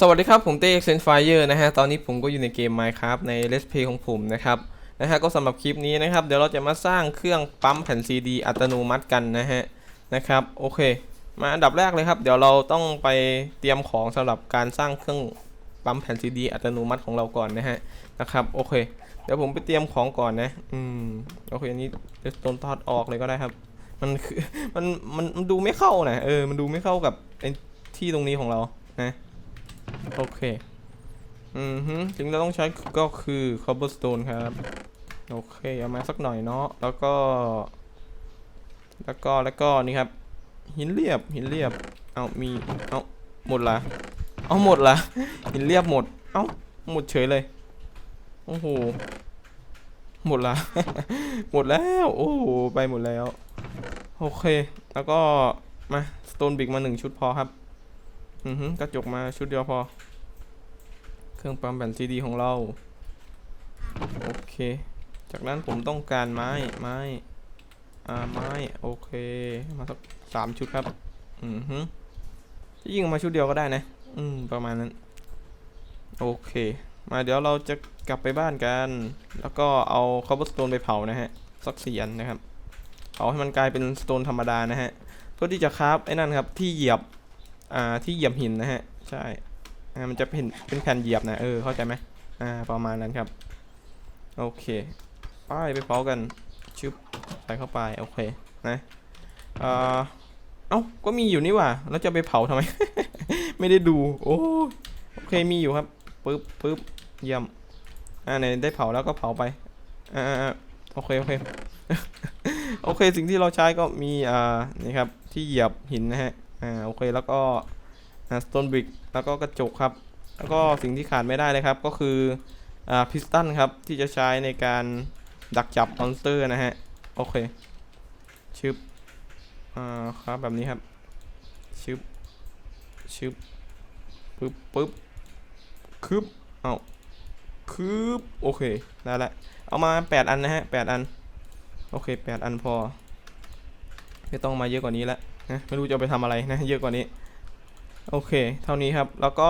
สวัสดีครับ ผมเต้เซนไฟเออร์นะฮะ ตอนนี้ผมก็อยู่ในเกม Minecraft ใน Let's Play ของผมนะครับนะฮะก็สำหรับคลิปนี้นะครับ เดี๋ยวเราจะมาสร้างเครื่องปั๊มแผ่นซีดีอัตโนมัติกันนะฮะนะครับโอเค มาอันดับแรกเลยครับ เดี๋ยวเราต้องไปเตรียมของสำหรับการสร้างเครื่องปั๊มแผ่นซีดีอัตโนมัติของเราก่อนนะฮะนะครับโอเค เดี๋ยวผมไปเตรียมของก่อนนะอืมโอเคอันนี้เดี๋ยวต้นทอดออกเลยก็ได้ครับ มันคือมันมันมันดูไม่เข้านะเออมันดูไม่เข้ากับไอ้ที่ตรงนี้ของเรานะ โอเค อือฮึสิ่งที่เราต้องใช้ก็คือ cobblestone ครับ โอเค เอามาสักหน่อยเนาะ แล้วก็ แล้วก็ แล้วก็นี่ครับ หินเรียบ หินเรียบ เอามี เอาหมดละ เอาหมดละ หินเรียบหมด เอาหมดเฉยเลย โอ้โห หมดละ หมดแล้ว โอ้โห ไปหมดแล้ว โอเค แล้วก็มา สโตนบิกมาหนึ่งชุดพอครับ อือฮึกระจกมาชุดเดียวพอ เครื่องปั๊มแบตซีดีของเรา โอเค จากนั้นผมต้องการไม้ ไม้ อ่า ไม้ โอเค มาสักสามชุดครับ อือฮึจะยิงมาชุดเดียวก็ได้นะ อืม ประมาณนั้น โอเค มาเดี๋ยวเราจะกลับไปบ้านกัน แล้วก็เอาคอบสโตนไปเผานะฮะ สักเสียนนะครับ เผาให้มันกลายเป็นสโตนธรรมดานะฮะ เพื่อที่จะคราฟไอ้นั่นครับ ที่เหยียบ อ่าที่เหยียบหินนะฮะ ใช่อ่ามันจะเป็นเป็นแผ่นเหยียบนะเออเข้าใจไหมอ่าประมาณนั้นครับ โอเคไปไปเผากันชึบใส่เข้าไปโอเคนะอ่าเอ้าก็มีอยู่นี่ว่าแล้วจะไปเผาทำไม ไม่ได้ดูโอ้โอเคมีอยู่ครับปึ๊บปึ๊บเยี่ยมอ่าไหนได้เผาแล้วก็เผาไปอ่าโอเคโอเคโอเคสิ่งที่เราใช้ก็มีอ่านี่ครับที่เหยียบหินนะฮะ อ่าโอเคแล้วก็สโตนบิกแล้วก็กระจกครับ แล้วก็สิ่งที่ขาดไม่ได้เลยครับก็คืออ่าพิสตันครับที่จะใช้ในการดักจับมอนสเตอร์นะฮะโอเคชึบอ่าครับแบบนี้ครับชึบชึบปึ๊บปึ๊บคืบเอาคืบโอเคได้ละเอามา 8 อันนะฮะ8อัน โอเค 8 อันพอ ไม่ต้องมาเยอะกว่านี้ละ นะไม่รู้จะไปทำอะไรนะเยอะกว่านี้ โอเค เท่านี้ครับ แล้วก็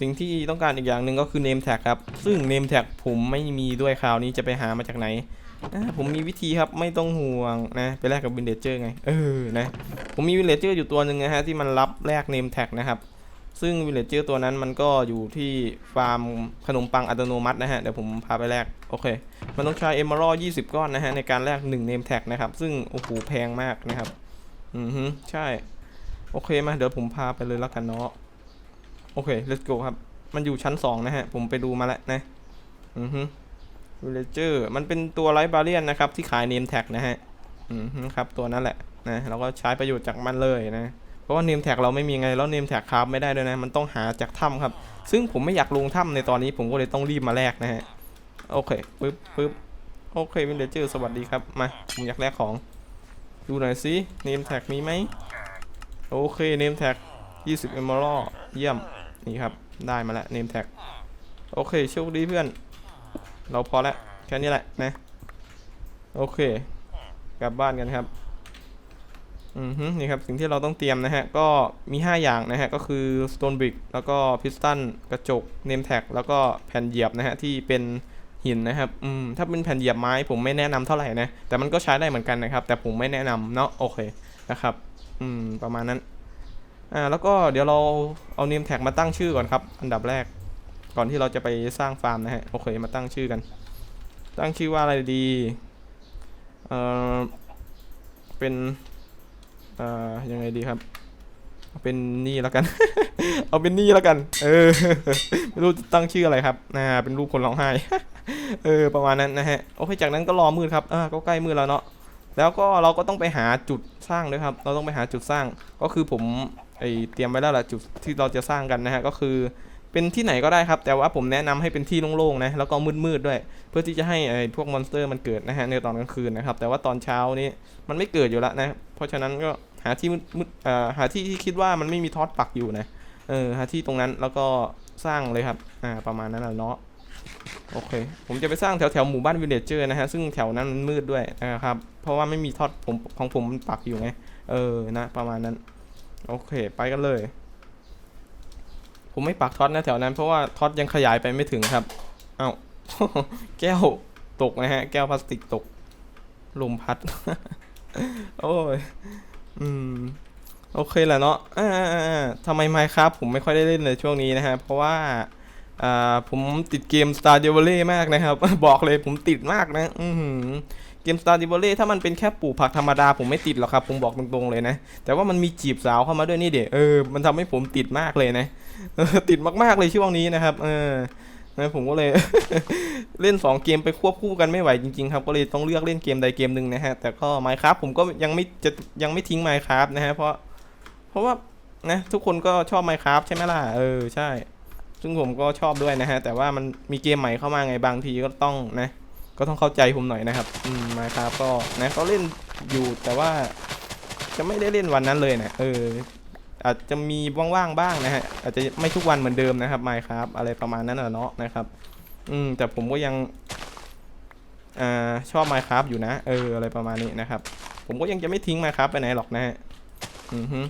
สิ่งที่ต้องการอีกอย่างหนึ่งก็คือ name tag ครับ ซึ่ง name tag ผมไม่มีด้วยคราวนี้จะไปหามาจากไหนนะผมมีวิธีครับไม่ต้องห่วงนะไปแลกกับ villager ไงเออนะผมมี villager อยู่ตัวหนึ่งนะฮะที่มันรับแลก name tag นะครับ ซึ่ง villager ตัวนั้นมันก็อยู่ที่ฟาร์มขนมปังอัตโนมัตินะฮะเดี๋ยวผมพาไปแลกโอเค มันต้องใช้ emerald 20ก้อนนะฮะในการแลก1 name tag นะครับ ซึ่งโอ้โหแพงมากนะครับ อือฮึใช่ โอเคมาเดี๋ยวผมพาไปเลยแล้วกันเนาะโอเค let's go ครับ มันอยู่ชั้น2นะฮะ ผมไปดูมาแล้วนะ อือฮึ villager มันเป็นตัวไรบาเลียนนะครับ ที่ขาย name tag นะฮะ อือฮึครับ ตัวนั้นแหละนะเราก็ใช้ประโยชน์จากมันเลยนะเพราะว่า name tag เราไม่มีไงแล้ว name tag คราฟไม่ได้ด้วยนะ มันต้องหาจากถ้ำครับ ซึ่งผมไม่อยากลงถ้ำในตอนนี้ผมก็เลยต้องรีบมาแลกนะฮะโอเคปึ๊บปึ๊บโอเค villager สวัสดีครับ มา ผมอยากแลกของ ดูหน่อยสิ name tag มีไหมโอเค name tag 20 emerald เยี่ยม นี่ครับ ได้มาแล้ว name tag โอเคโชคดีเพื่อน เราพอแล้วแค่นี้แหละนะ โอเค กลับบ้านกันครับ อือฮึนี่ครับ สิ่งที่เราต้องเตรียมนะฮะ ก็มี 5 อย่างนะฮะ ก็คือ stone brick แล้วก็ piston กระจก name tag แล้วก็แผ่นเหยียบนะฮะ ที่เป็น หินนะครับ อืม ถ้าเป็นแผ่นเหยียบไม้ผมไม่แนะนำเท่าไหร่นะ แต่มันก็ใช้ได้เหมือนกันนะครับ แต่ผมไม่แนะนำเนาะ โอเค นะครับ อืม ประมาณนั้น อ่า แล้วก็เดี๋ยวเราเอาเนมแท็กมาตั้งชื่อก่อนครับ อันดับแรก ก่อนที่เราจะไปสร้างฟาร์มนะฮะ โอเค มาตั้งชื่อกัน ตั้งชื่อว่าอะไรดี เอ่อ เป็น เอ่อ ยังไงดีครับ เอาเป็นนี่แล้วกัน เอาเป็นนี่แล้วกัน เออ ไม่รู้จะตั้งชื่ออะไรครับนะเป็นรูปคนร้องไห้ เออ ประมาณนั้นนะฮะ โอเค จากนั้นก็รอมืดครับ อ่า ก็ใกล้มืดแล้วเนาะ แล้วก็เราก็ต้องไปหาจุดสร้างด้วยครับ เราต้องไปหาจุดสร้าง ก็คือผมไอเตรียมไว้แล้วแหละจุดที่เราจะสร้างกันนะฮะ ก็คือเป็นที่ไหนก็ได้ครับ แต่ว่าผมแนะนำให้เป็นที่โล่งๆนะแล้วก็มืดๆด้วย เพื่อที่จะให้ไอพวกมอนสเตอร์มันเกิดนะฮะในตอนกลางคืนนะครับ แต่ว่าตอนเช้านี้มันไม่เกิดอยู่แล้วนะ เพราะฉะนั้นก็าที่มืดอ่อหาที่ที่คิดว่ามันไม่มีทอดปักอยู่นะเออหาที่ตรงนั้นแล้วก็สร้างเลยครับอ่าประมาณนั้นแหละเนาะโอเค ผมจะไปสร้างแถวแถวหมู่บ้านวิลเลจเจอร์นะฮะ ซึ่งแถวนั้นมันมืดด้วยนะครับ เพราะว่าไม่มีทอดผมของผมมันปักอยู่ไง เออ นะ ประมาณนั้น โอเค ไปกันเลย ผมไม่ปักท็อตนะแถวนั้น เพราะว่าท็อตยังขยายไปไม่ถึงครับ เอ้า แก้วตกนะฮะ แก้วพลาสติกตก ลมพัด โอ้ย อืม โอเคแหละเนาะอ่าทำไมไมครับผมไม่ค่อยได้เล่นเลยช่วงนี้นะฮะ เพราะว่า อ่า ผมติดเกม Star d e v a l l e มากนะครับ บอกเลยผมติดมากนะ อือหือเกม Star d e v a l l e ถ้ามันเป็นแค่ปลูกผักธรรมดา ผมไม่ติดหรอกครับ ผมบอกตรงๆเลยนะ แต่ว่ามันมีจีบสาวเข้ามาด้วยนี่เด็เออ มันทำให้ผมติดมากเลยนะติดมากๆเลยช่วงนี้นะครับ เออ นะผมก็เลยเล่น 2 เกมไปควบคู่กันไม่ไหวจริงๆครับก็เลยต้องเลือกเล่นเกมใดเกมหนึ่งนะฮะแต่ก็ Minecraft ผมก็ยังไม่จะยังไม่ทิ้ง Minecraft นะฮะเพราะเพราะว่านะทุกคนก็ชอบ Minecraft ใช่ไหมล่ะเออใช่ ซึ่งผมก็ชอบด้วยนะฮะแต่ว่ามันมีเกมใหม่เข้ามาไงบางทีก็ต้องนะ ก็ต้องเข้าใจผมหน่อยนะครับอืม Minecraft ก็นะเขาเล่นอยู่แต่ว่าจะไม่ได้เล่นวันนั้นเลยนะเออ อาจจะมีว่างๆบ้างนะฮะอาจจะไม่ทุกวันเหมือนเดิมนะครับ Minecraft อะไรประมาณนั้นนะเนาะนะครับ อืมแต่ผมก็ยังอ่าชอบ Minecraft อยู่นะ เอออะไรประมาณนี้นะครับ ผมก็ยังจะไม่ทิ้ง Minecraft ไปไหนหรอกนะฮะอือฮึ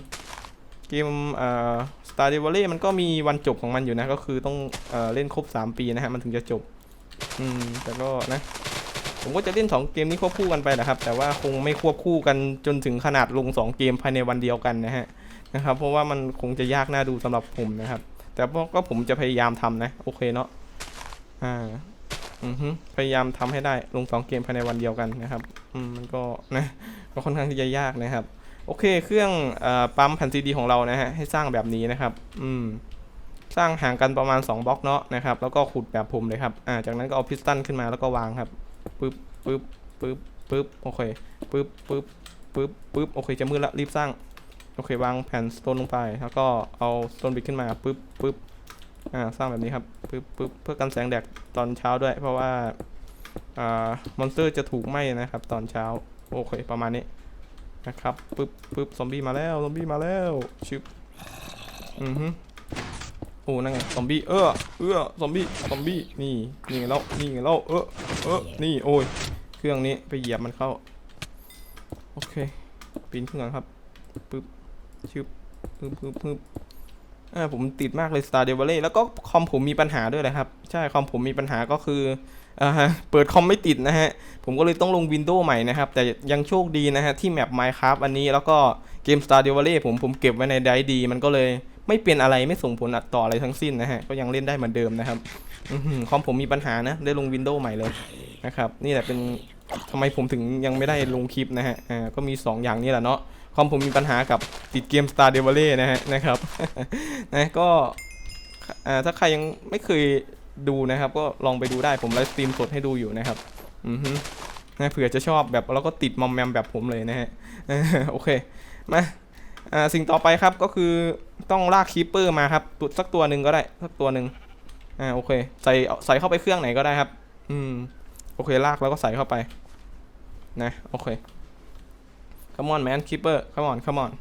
เกมเอ่อ Star d e v a l l e มันก็มีวันจบของมันอยู่นะ ก็คือต้องเอ่อเล่นครบ 3 ปีนะฮะมันถึงจะจบ อืมแต่ก็นะผมก็จะเล่น 2 เกมนี้ควบคู่กันไปแหละครับ แต่ว่าคงไม่ควบคู่กันจนถึงขนาดลง 2 เกมภายในวันเดียวกันนะฮะ นะครับ เพราะว่ามันคงจะยากน่าดูสำหรับผมนะครับ แต่ก็ผมจะพยายามทำนะโอเคเนาะอ่าอือฮึพยายามทำให้ได้ลง2เกมภายในวันเดียวกันนะครับอืมมันก็นะก็ค่อนข้างที่จะยากนะครับ โอเค เครื่องเอ่อปั๊มแผ่นซีดีของเรานะฮะให้สร้างแบบนี้นะครับ อืมสร้างห่างกันประมาณ 2บล็อกเนาะนะครับ แล้วก็ขุดแบบผมเลยครับอ่าจากนั้นก็เอาพิสตันขึ้นมาแล้วก็วางครับปึ๊บปึ๊บปึ๊บปึ๊บโอเคปึ๊บปึ๊บปึ๊บปึ๊บโอเคจะมืดละรีบสร้าง โอเควางแผ่นสโตนลงไป แล้วก็เอาสโตนบิดขึ้นมาปึ๊บปึ๊บอ่าสร้างแบบนี้ครับปึ๊บปึ๊บเพื่อกันแสงแดดตอนเช้าด้วย เพราะว่าอ่ามอนสเตอร์จะถูกไหม้นะครับ ตอนเช้าโอเคประมาณนี้นะครับปึ๊บปึ๊บซอมบี้มาแล้วซอมบี้มาแล้วชึบอือฮึโอ้นั่นไงซอมบี้เออเออซอมบี้ซอมบี้นี่นี่ไงแล้วนี่ไงแล้วเออเออนี่โอ้ยเครื่องนี้ไปเหยียบมันเข้าโอเคปีนขึ้นก่อนครับปึ๊บ ชึบปึ๊บปึ๊บปึ๊บอ่าผมติดมากเลย Star d e v a l l e แล้วก็คอมผมมีปัญหาด้วยนะครับ ใช่คอมผมมีปัญหาก็คืออ่าฮะเปิดคอมไม่ติดนะฮะ ผมก็เลยต้องลง Windows ใหม่นะครับ แต่ยังโชคดีนะฮะ ที่แมป Minecraft อันนี้แล้วก็เกม Star d e v a l l e ผมผมเก็บไว้ในไดร์ดี มันก็เลยไม่เป็นอะไรไม่ส่งผลต่ออะไรทั้งสิ้นนะฮะ ก็ยังเล่นได้เหมือนเดิมนะครับอคอมผมมีปัญหานะ ได้ลง Windows ใหม่เลยนะครับ นี่แหละเป็นทำไมผมถึงยังไม่ได้ลงคลิปนะฮะอ่าก็มี 2 อย่างนี้แหละเนาะ อมผมมีปัญหากับติดเกม Star d e v a l e นะฮะนะครับนะก็ถ้าใครยังไม่เคยดูนะครับ ก็ลองไปดูได้ผมไลฟ์สตรีมสดให้ดูอยู่นะครับอือฮึนะเผื่อจะชอบแบบแล้วก็ติดมอมแมมแบบผมเลยนะฮะโอเคมาสิ่งต่อไปครับก็คือต้องลากคีปเปอร์มาครับตัวสักตัวหนึ่งก็ได้สักตัวหนึ่งอ่าโอเค ใส่ใส่เข้าไปเครื่องไหนก็ได้ครับ อืม โอเคลากแล้วก็ใส่เข้าไป นะ โอเค come on man keeper come on come on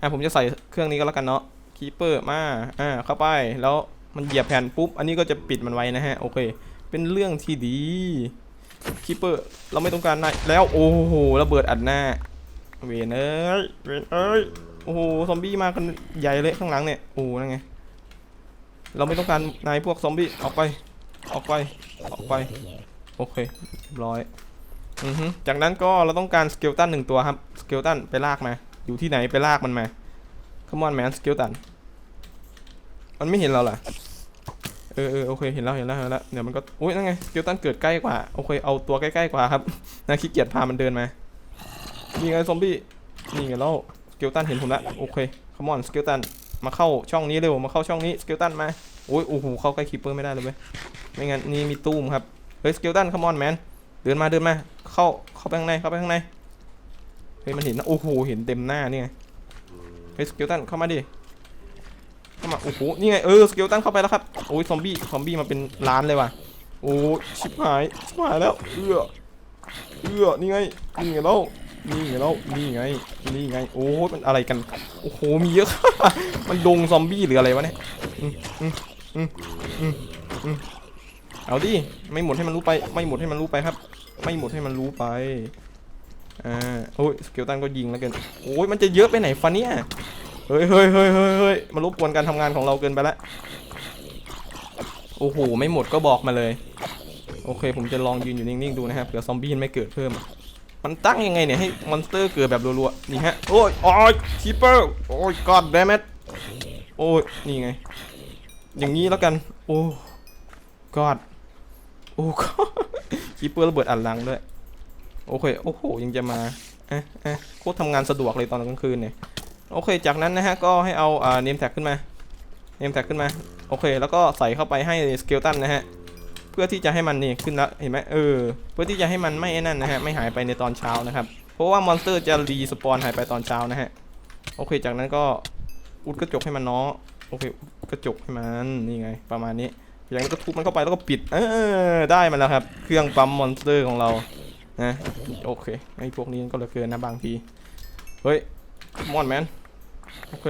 อ่าผมจะใส่เครื่องนี้ก็แล้วกันเนาะ keeper มา อ่า เข้าไป แล้วมันเหยียบแผ่นปุ๊บ อันนี้ก็จะปิดมันไว้นะฮะ โอเค เป็นเรื่องที่ดี keeper เราไม่ต้องการนายแล้ว โอ้โห ระเบิดอัดหน้า เวนเอ้ย เวนเอ้ย โอ้โห ซอมบี้มากันใหญ่เลยข้างหลังเนี่ย โอ้นั่นไง เราไม่ต้องการนายพวกซอมบี้ ออกไป ออกไป ออกไป โอเคเรียบร้อย อือฮึจากนั้นก็เราต้องการสเกลตันหนึ่งตัวครับสเกลตันไปลากมาอยู่ที่ไหนไปลากมันมา Come on man สเกลตันมันไม่เห็นเราเหรอเออเออโอเคเห็นแล้วเห็นแล้วเห็นแล้วเดี๋ยวมันก็อุ้ยนั่นไงสเกลตันเกิดใกล้กว่าโอเคเอาตัวใกล้ๆกว่าครับนาขี้เกียจพามันเดินมานี่ไงซอมบี้นี่ไงแล้วสเกลตันเห็นผมละโอเคคอมอนสเกลตันมาเข้าช่องนี้เร็วมาเข้าช่องนี้สเกลตันมาโอ้ยโอ้โหเข้าใกล้คีเปอร์ไม่ได้เลยเว้ยไม่งั้นนี่มีตู้มครับเฮ้ยสเกลตันคอมอนแมนเดินมาเดินมา เข้าเข้าไปข้างในเข้าไปข้างในเฮ้ยมันเห็นนะโอ้โหเห็นเต็มหน้านี่ไงเฮ้ยสเกลตันเข้ามาดิเข้ามาโอ้โหนี่ไงเออสเกลตันเข้าไปแล้วครับโอ้ยซอมบี้ซอมบี้มาเป็นล้านเลยว่ะโอ้ยชิบหายชิบหายแล้วเอื้อเอื้อนี่ไงนี่ไงแล้วนี่ไงแล้วนี่ไงนี่ไงโอ้ยมันอะไรกันโอ้โหมีเยอะ มันดงซอมบี้หรืออะไรวะเนี่ยอืมอืมอืมอืมอืมเอาดิไม่หมดให้มันรู้ไป ไม่หมดให้มันรู้ไปครับ ไม่หมดให้มันรู้ไป อ่า โอ้ยสเกลตันก็ยิงแล้วกัน โอ้ยมันจะเยอะไปไหนฟันเนี่ย เฮ้ยเฮ้ยเฮ้ยเฮ้ยเฮ้ยมารบกวนการทำงานของเราเกินไปแล้วโอ้โห ไม่หมดก็บอกมาเลย โอเค ผมจะลองยืนอยู่นิ่งๆดูนะครับเผื่อซอมบี้ไม่เกิดเพิ่ม มันตั้งยังไงเนี่ยให้มอนสเตอร์เกิดแบบรัวๆ นี่ฮะ โอ้ยโอ้ยคีเปอร์ โอ้ยกอดแดมเมโอ้ย นี่ไง อย่างนี้แล้วกัน โอ้กอดโอ้ คีเปอร์ระเบิดอัดลังด้วย โอเค โอ้โห ยังจะมาเอ๊ะเอ๊ะโคตรทำงานสะดวกเลยตอนกลางคืนเนี่ย โอเค จากนั้นนะฮะ ก็ให้เอาอ่าเนมแท็กขึ้นมา เนมแท็กขึ้นมา โอเค แล้วก็ใส่เข้าไปให้สเกลตันนะฮะ เพื่อที่จะให้มันนี่ขึ้นละเห็นไหมเออ เพื่อที่จะให้มันไม่ไอ้นั่นนะฮะ ไม่หายไปในตอนเช้านะครับ เพราะว่ามอนสเตอร์จะรีสปอนหายไปตอนเช้านะฮะ โอเค จากนั้นก็อุดกระจกให้มันเนาะ โอเค อุดกระจกให้มัน นี่ไง ประมาณนี้ จากนั้นก็ทุบมันเข้าไปแล้วก็ปิดเออได้มาแล้วครับ เครื่องปั๊มมอนสเตอร์ของเรานะโอเคไอ้พวกนี้ก็เหลือเกินนะบางทีเฮ้ยมอนแมนโอเค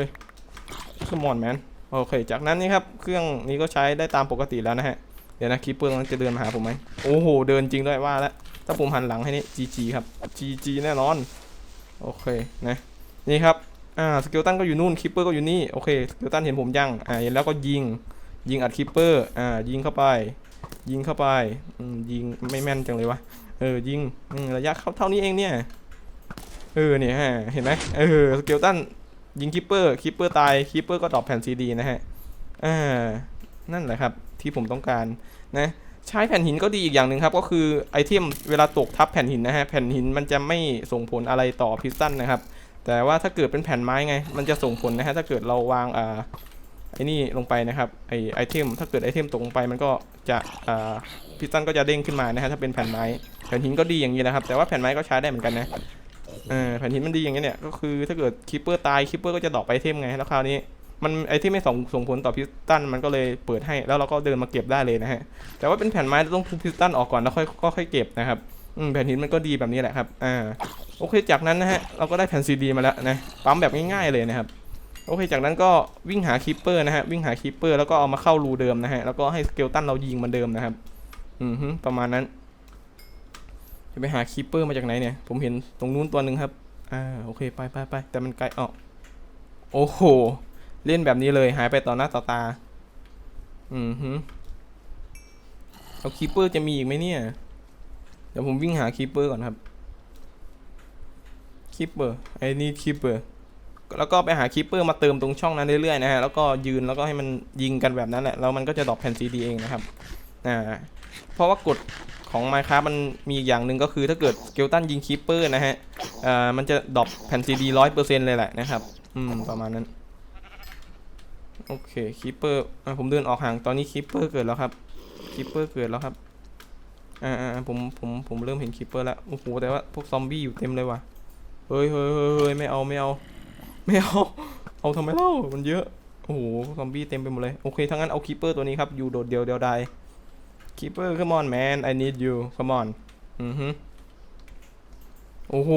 สมอนแมนโอเค จากนั้นนี่ครับเครื่องนี้ก็ใช้ได้ตามปกติแล้วนะฮะเดี๋ยวนะคีเปอร์มันจะเดินมาหาผมไหมโอ้โหเดินจริงด้วยว่าแล้วถ้าผมหันหลังให้นี่ GG ครับ GG แน่นอนโอเคนะนี่ครับอ่าสเกลตันก็อยู่นู่นคีเปอร์ก็อยู่นี่โอเคสเกลตันเห็นผมยังอ่าเห็นแล้วก็ยิง ยิงอัดคีเปอร์อ่ายิงเข้าไป ยิงเข้าไปยิงไม่แม่นจังเลยวะเออยิงระยะเข้าเท่านี้เองเนี่ยเออเนี่ยฮะเห็นไหมเออสเกลตันยิงคีเปอร์คีเปอร์ตายคีเปอร์ก็ดรอปแผ่นซีดีนะฮะอ่านั่นแหละครับที่ผมต้องการนะใช้แผ่นหินก็ดีอีกอย่างหนึ่งครับก็คือไอเทมเวลาตกทับแผ่นหินนะฮะแผ่นหินมันจะไม่ส่งผลอะไรต่อพิสตันนะครับแต่ว่าถ้าเกิดเป็นแผ่นไม้ไง มันจะส่งผลนะฮะถ้าเกิดเราวางอ่า ไอ้นี่ลงไปนะครับไอไอเทมถ้าเกิดไอเทมตกลงไปมันก็จะอ่าพิสตันก็จะเด้งขึ้นมานะฮะถ้าเป็นแผ่นไม้แผ่นหินก็ดีอย่างนี้นะครับ แต่ว่าแผ่นไม้ก็ใช้ได้เหมือนกันนะเออแผ่นหินมันดีอย่างนี้เนี่ยก็คือถ้าเกิดคิปเปอร์ตายคิปเปอร์ก็จะดรอปไอเทมไงแล้วคราวนี้มันไอที่ไม่ส่งส่งผลต่อพิสตันมันก็เลยเปิดให้แล้วเราก็เดินมาเก็บได้เลยนะฮะแต่ว่าเป็นแผ่นไม้ต้องพิสตันออกก่อนแล้วค่อยก็ค่อยเก็บนะครับอืมแผ่นหินมันก็ดีแบบนี้แหละครับอ่าโอเคจากนั้นนะฮะเราก็ได้แผ่นซีดีมาแล้วนะปั๊มแบบง่ายๆเลยนะครับ โอเค จากนั้นก็วิ่งหาคีปเปอร์นะฮะ วิ่งหาคีปเปอร์แล้วก็เอามาเข้ารูเดิมนะฮะ แล้วก็ให้สเกลตันเรายิงเหมันเดิมนะครับ อือฮึประมาณนั้น จะไปหาคีปเปอร์มาจากไหนเนี่ย ผมเห็นตรงนู้นตัวหนึ่งครับ อ่า โอเค ไปไปไปแต่มันไกลอ๋อโอ้โห เล่นแบบนี้เลย หายไปต่อหน้าต่อตา อือฮึเอาคีเปอร์จะมีอีกไหมเนี่ย เดี๋ยวผมวิ่งหาคีเปอร์ก่อนครับคีเปอร์ ไอ้นี่คีเปอร์ แล้วก็ไปหาคีปเปอร์มาเติมตรงช่องนั้นเรื่อยๆนะฮะแล้วก็ยืนแล้วก็ให้มันยิงกันแบบนั้นแหละแล้วมันก็จะดรอปแผ่นซีดีเองนะครับอ่าเพราะว่ากฎของ Minecraft มันมีอีกอย่างหนึ่งก็คือถ้าเกิดเกลตันยิงคีปเปอร์นะฮะอ่ามันจะดรอปแผ่นซีดีร้อยเปอร์เซ็นต์เลยแหละนะครับอืมประมาณนั้นโอเคคีปเปอร์อ่าผมเดินออกห่างตอนนี้คีปเปอร์เกิดแล้วครับคีปเปอร์เกิดแล้วครับอ่าอ่าผมผมผมเริ่มเห็นคีปเปอร์แล้วโอ้โหแต่ว่าพวกซอมบี้อยู่เต็มเลยว่ะเฮ้ยเฮ้ยเฮ้ยเฮ้ยไม่เอาไม่เอา ไม่เอา เอาทำไมเล่า มันเยอะ โอ้โห ซอมบี้เต็มไปหมดเลย โอเคถ้างั้นเอาคีเปอร์ตัวนี้ครับ อยู่โดดเดียวเดียวดายคีเปอร์ come on man I need you come on อือฮึโอ้โห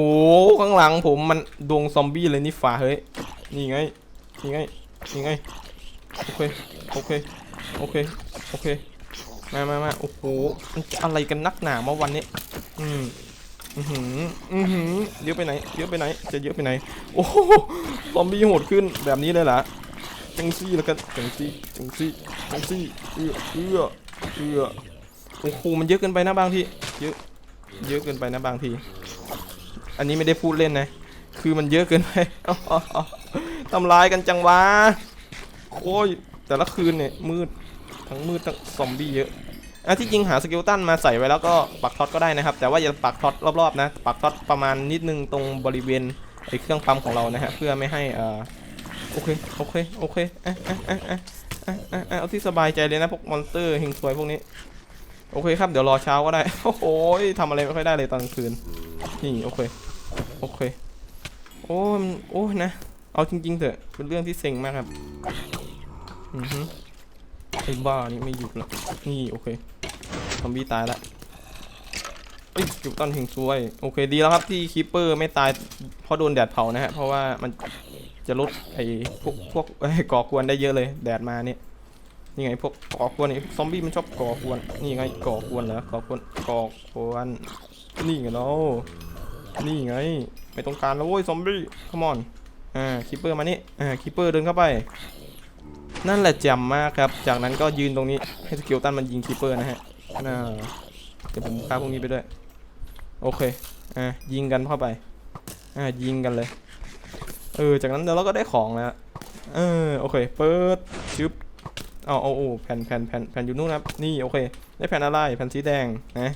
ข้างหลังผมมันดวงซอมบี้เลยนี่ฝ่าเฮ้ย นี่ไง นี่ไง นี่ไง โอเค โอเค โอเค โอเค มามามาโอ้โห มันจะอะไรกันนักหนาเมื่อวันนี้ อืม อือหืออือหือเยอะไปไหน เยอะไปไหน จะเยอะไปไหน โอ้โหซอมบี้โหดขึ้นแบบนี้เลยเหรอจังซี่แล้วกันจังซี่จังซี่จังซี่เอื้อเอื้อเอื้อโอ้โหมันเยอะเกินไปนะบางทีเยอะเยอะเกินไปนะบางที อันนี้ไม่ได้พูดเล่นนะ คือมันเยอะเกินไปทำร้ายกันจังวะโอ้ยแต่ละคืนเนี่ยมืดทั้งมืดทั้งซอมบี้เยอะ อะที่จริงหาสกิลตันมาใส่ไว้แล้วก็ปักท็อตก็ได้นะครับ แต่ว่าอย่าปักท็อตรอบๆนะปักท็อตประมาณนิดนึงตรงบริเวณไอ้เครื่องปั๊มของเรานะฮะเพื่อไม่ให้อ่าโอเคโอเคโอเคเอ๊ะเอ๊ะเอ๊ะเอ๊ะเอ๊ะเอ๊ะเอ๊ะเอาที่สบายใจเลยนะพวกมอนสเตอร์เฮงซวยพวกนี้โอเคครับเดี๋ยวรอเช้าก็ได้โอ้โหทำอะไรไม่ค่อยได้เลยตอนคืนนี่โอเคโอเคโอ้มันโอ้นะเอาจริงๆเถอะเป็นเรื่องที่เซ็งมากครับอือฮึไอ้บ้านี่ไม่หยุดละนี่โอเค อมบี้ตายละเอ้ยจุกตันเฮงซวย โอเคดีแล้วครับที่คีปเปอร์ไม่ตายเพราะโดนแดดเผานะฮะ เพราะว่ามันจะลดไอ้พวกพวกไอ้ก่อกวนได้เยอะเลย แดดมาเนี่ยนี่ไงพวกก่อกวนนี่ซอมบี้มันชอบก่อกวน นี่ไงก่อกวนเหรอก่อกวนก่อกวนนี่ไงเนาะนี่ไง ไม่ต้องการแล้วเว้ยซอมบี้ come on อ่าคีเปอร์มานี่อ่าคีเปอร์เดินเข้าไป นั่นแหละแจ่มมากครับ จากนั้นก็ยืนตรงนี้ให้สกิลตันมันยิงคีเปอร์นะฮะ น่าเดี๋ยวผมพาพวกนี้ไปด้วย โอเค อ่ายิงกันเข้าไป อ่ายิงกันเลย เออ จากนั้นเดี๋ยวเราก็ได้ของแล้ว เออ โอเค เปิดชึบเอาเอาโอ้แผ่นแผ่นแผ่นแผ่นอยู่นู่นครับ นี่ โอเค ได้แผ่นอะไร แผ่นสีแดง นะ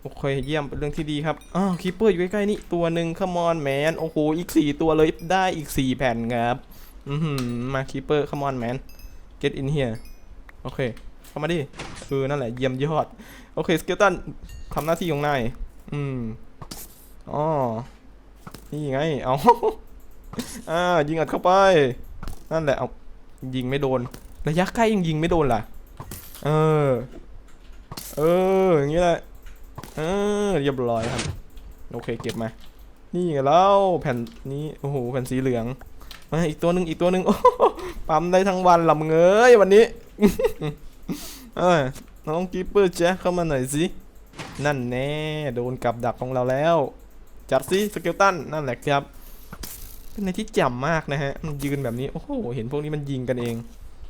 โอเค เยี่ยม เป็นเรื่องที่ดีครับ อ้าว คีเปอร์อยู่ใกล้ๆนี่ ตัวหนึ่งขมอนแมน โอ้โห อีกสี่ตัวเลย ได้อีกสี่แผ่นครับ อือหือมาคีเปอร์ขมอนแมน get in here โอเค เข้ามาดิ คือนั่นแหละ เยี่ยมยอด โอเค สเกลตันทำหน้าที่ของนาย อืมอ๋อนี่ไง เอาอ่า ยิงอัดเข้าไป นั่นแหละ เอายิงไม่โดน ระยะใกล้ยังยิงไม่โดนล่ะ เออ เออ อย่างนี้แหละ เออ เรียบร้อยครับ โอเค เก็บมา นี่ไงแล้วแผ่นนี้ โอ้โห แผ่นสีเหลืองมาอีกตัวหนึ่งอีกตัวหนึ่งโอ้โหปั๊มได้ทั้งวันละมึงเอ้ยวันนี้ เออน้องกีเปอร์แจ็คเข้ามาหน่อยสินั่นแน่โดนกับดักของเราแล้ว จัดสิสเกลตันนั่นแหละครับ เป็นในที่แจ่มมากนะฮะมันยืนแบบนี้โอ้โหเห็นพวกนี้มันยิงกันเอง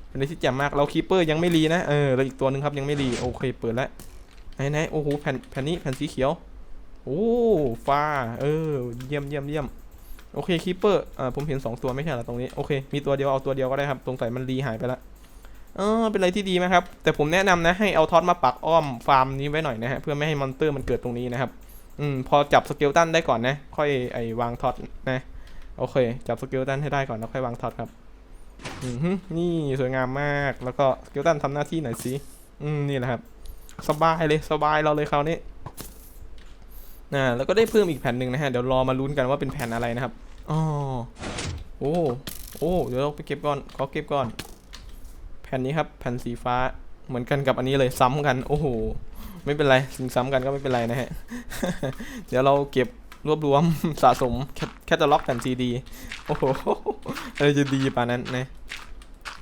เป็นในที่แจ่มมากเราคีเปอร์ยังไม่รีนะเออแล้วอีกตัวหนึ่งครับยังไม่รีโอเคเปิดแล้วไหนไหนโอ้โหแผ่นแผ่นนี้แผ่นสีเขียวโอ้ฟ้าเออเยี่ยมเยี่ยมเยี่ยมโอเคคีเปอร์อ่าผมเห็น 2 ตัวไม่ใช่เหรอตรงนี้โอเคมีตัวเดียวเอาตัวเดียวก็ได้ครับตรงใส่มันรีหายไปละ เออเป็นอะไรที่ดีไหมครับ แต่ผมแนะนำนะให้เอาท็อตมาปักอ้อมฟาร์มนี้ไว้หน่อยนะฮะเพื่อไม่ให้มอนเตอร์มันเกิดตรงนี้นะครับ อืมพอจับสเกลตันได้ก่อนนะ ค่อยไอวางท็อตนะโอเค จับสเกลตันให้ได้ก่อนแล้วค่อยวางท็อตครับอืมนี่สวยงามมากแล้วก็สเกลตันทำหน้าที่หน่อยสิอืมนี่แหละครับ สบายเลยสบายเราเลยคราวนี้นะแล้วก็ได้เพิ่มอีกแผ่นหนึ่งนะฮะเดี๋ยวรอมาลุ้นกันว่าเป็นแผ่นอะไรนะครับอ๋อโอ้โอ้เดี๋ยวเราไปเก็บก่อนขอเก็บก่อน ผ่นนี้ครับแผ่นสีฟ้าเหมือนกันกับอันนี้เลยซ้ำกันโอ้โหไม่เป็นไรสิ่งซ้ำกันก็ไม่เป็นไรนะฮะเดี๋ยวเราเก็บรวบรวมสะสมแคตตาล็อกแผ่นซีดีโอ้โหอะไรจะดีป่านนั้นนะ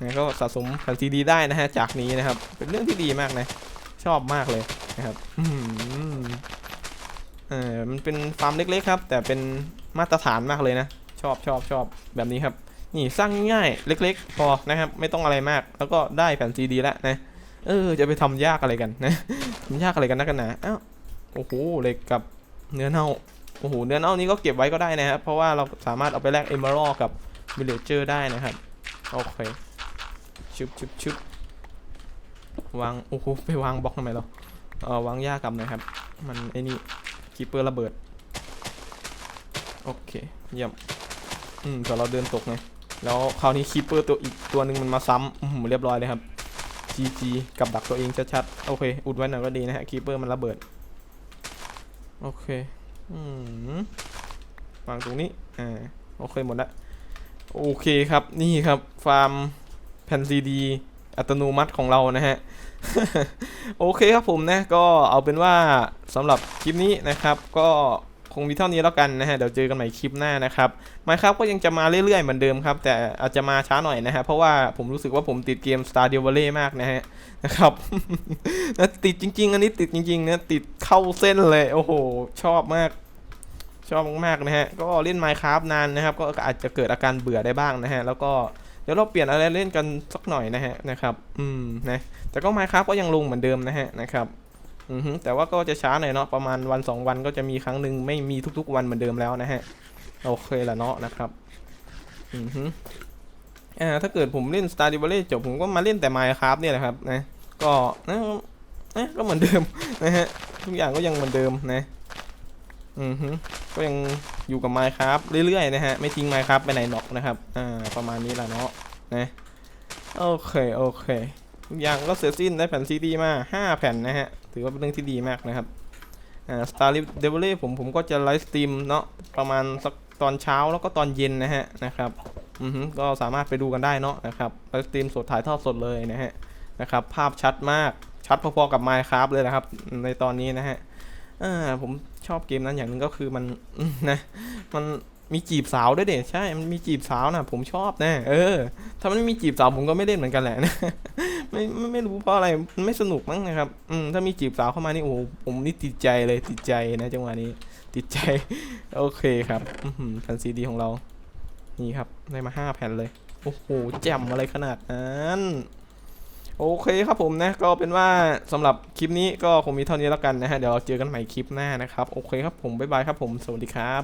นะก็สะสมแผ่นซีดีได้นะฮะจากนี้นะครับ เป็นเรื่องที่ดีมากนะ ชอบมากเลยนะครับอืมเออมันเป็นฟาร์มเล็กๆครับ แต่เป็นมาตรฐานมากเลยนะ ชอบชอบชอบแบบนี้ครับ นี่สร้างง่ายๆ เล็ก ๆ พอนะครับ ไม่ต้องอะไรมาก แล้วก็ได้แผ่นซีดีแล้วนะ เออ จะไปทำยากอะไรกันนะทำยากอะไรกันนักกันนาอ้าวโอ้โหเหล็กกับเนื้อเน่าโอ้โหเนื้อเน่านี้ก็เก็บไว้ก็ได้นะครับ เพราะว่าเราสามารถเอาไปแลกเอเมอรัลกับวิลเลเจอร์ได้นะครับโอเคชึบชึบชึบวางโอ้โหไปวางบล็อกทำไมเราเออวางหญ้ากกับหน่อยครับ มันไอ้นี่คีเปอร์ระเบิด โอเคเยี่ยมอืมแต่เราเดินตกไง แล้วคราวนี้คีเปอร์ตัวอีกตัวหนึ่งมันมาซ้ำอื้อหือเรียบร้อยเลยครับ GG กับดักตัวเองชัดๆ โอเค อุดไว้หน่อยก็ดีนะฮะคีเปอร์มันระเบิด โอเคอืมวางตรงนี้ อ่า โอเคหมดละ โอเคครับ นี่ครับ ฟาร์มแผ่นซีดีอัตโนมัติของเรานะฮะ โอเคครับผมนะ ก็เอาเป็นว่าสำหรับคลิปนี้นะครับ ก็ คงมีเท่านี้แล้วกันนะฮะ เดี๋ยวเจอกันใหม่คลิปหน้านะครับไมครับก็ยังจะมาเรื่อยๆเหมือนเดิมครับ แต่อาจจะมาช้าหน่อยนะฮะ เพราะว่าผมรู้สึกว่าผมติดเกม Star d e v a l l e y มากนะฮะนะครับนะติดจริง ๆ อันนี้ติดจริงๆนะติดเข้าเส้นเลย โอ้โห ชอบมาก ชอบมากๆนะฮะ ก็เล่น Minecraft นานนะครับ ก็อาจจะเกิดอาการเบื่อได้บ้างนะฮะ แล้วก็เดี๋ยวเราเปลี่ยนอะไรเล่นกันสักหน่อยนะฮะนะครับ อืมนะแต่ก็ Minecraft ก็ยังลงเหมือนเดิมนะฮะนะครับ อือฮึแต่ว่าก็จะช้าหน่อยเนาะประมาณวัน 2 วันก็จะมีครั้งหนึ่งไม่มีทุกๆวันเหมือนเดิมแล้วนะฮะโอเคละเนาะนะครับอือฮึอ่าถ้าเกิดผมเล่น Star d e v a l l e y จบผมก็มาเล่นแต่ Minecraft เนี่ยแหละครับนะก็นะนะก็เหมือนเดิมนะฮะทุกอย่างก็ยังเหมือนเดิมนะอือฮึก็ยังอยู่กับ Minecraft เรื่อยๆนะฮะไม่ทิ้ง Minecraft ไปไหนหรอกนะครับอ่าประมาณนี้ละเนาะนะโอเคโอเคทุกอย่างก็เสร็จสิ้นได้แผ่นซีดีมา 5 แผ่นนะฮะ ถือว่าเป็นเรื่องที่ดีมากนะครับอ่า Star d e v i l ผมผมก็จะไลฟ์สตรีมเนาะประมาณสักตอนเช้าแล้วก็ตอนเย็นนะฮะนะครับอือฮึก็สามารถไปดูกันได้เนาะนะครับไลฟ์สตรีมสดถ่ายทอดสดเลยนะฮะนะครับภาพชัดมากชัดพอๆกับ Minecraft เลยนะครับ ในตอนนี้นะฮะอ่าผมชอบเกมนั้นอย่างหนึ่งก็คือมันนะมันมีจีบสาวด้วยเด็ใช่ มันมีจีบสาวนะผมชอบนะ เออ ถ้ามันไม่มีจีบสาวผมก็ไม่เล่นเหมือนกันแหละนะ ไม่ไม่ไม่รู้เพราะอะไรมันไม่สนุกมั้งนะครับอืมถ้ามีจีบสาวเข้ามานี่โอ้โหผมนี่ติดใจเลยติดใจนะจังหวะนี้ ติดใจ โอเคครับอืแผ่นซีดีของเรา นี่ครับได้มาห้าแผ่นเลย โอ้โหแจ่มอะไรขนาดนั้นโอเคครับผมนะก็เป็นว่าสำหรับคลิปนี้ก็คงมีเท่านี้แล้วกันนะฮะเดี๋ยวเราเจอกันใหม่คลิปหน้านะครับ โอเคครับผม บ๊ายบายครับผม สวัสดีครับ